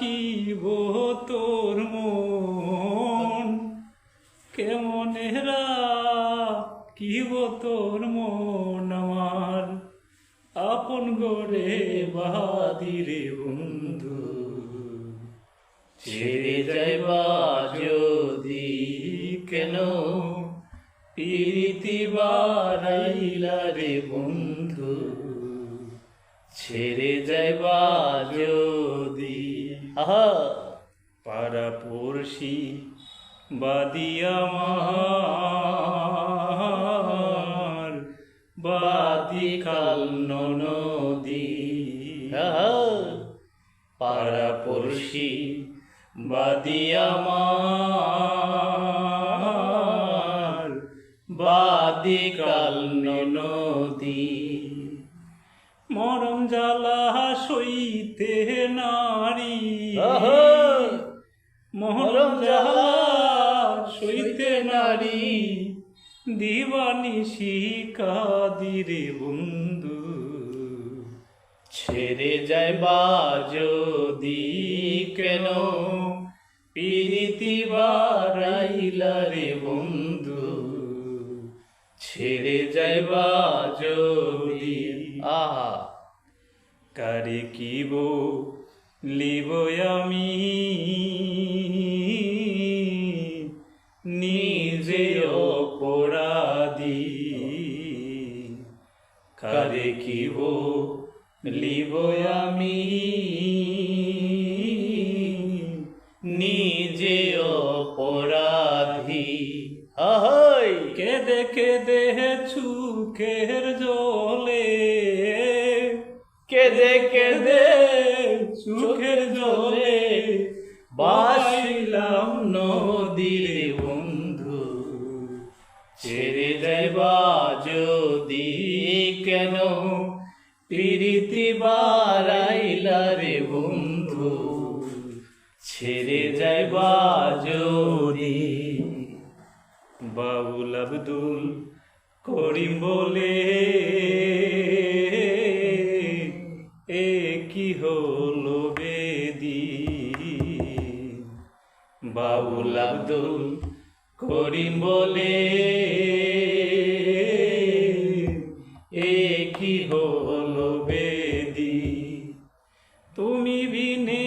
রাখিব তোর মন? কেমনে রাখিব তোর মন আমার? আপন গড়ে বাদিরে বন্ধু। ছেড়ে যাইবা যদি কেন? প্রীতি বাড়াইলা রে বন্ধু। ছেড়ে যাইবা যদি আহা পাড়া পড়শি বাদিয়া আমার বাদি কাল নদী আহা পাড়া পড়শি বাদি আমার বাদি কাল নদী মরম জ্বালা সইতে নারী। মরম জ্বালা সইতে নারী। দিবানি শিকাদিরে বন্ধু। ছেড়ে যাইবা যদি কেন? প্রীতি বাড়াইলা রে বন্ধু। ছেড়ে যাইবা যদি আহা কারে কিব লিব আমি? নিজে অপরাধী। কারে কিব লিব আমি? নিজে অপরাধী। আহাই, কেদে কেদে চুকের জলে। কেদে কেদে চোখের জলে বাসিলাম নদীর বন্ধু। ছেড়ে যাইবা যদি কেন? প্রীতি বাড়াইলা রে বন্ধু। ছেড়ে যাইবা যদি? বাবুল আব্দুল করিম বলে হলো বেদি। বাউল আব্দুল করিম বলে এ কি বেদি? তুমি বিনে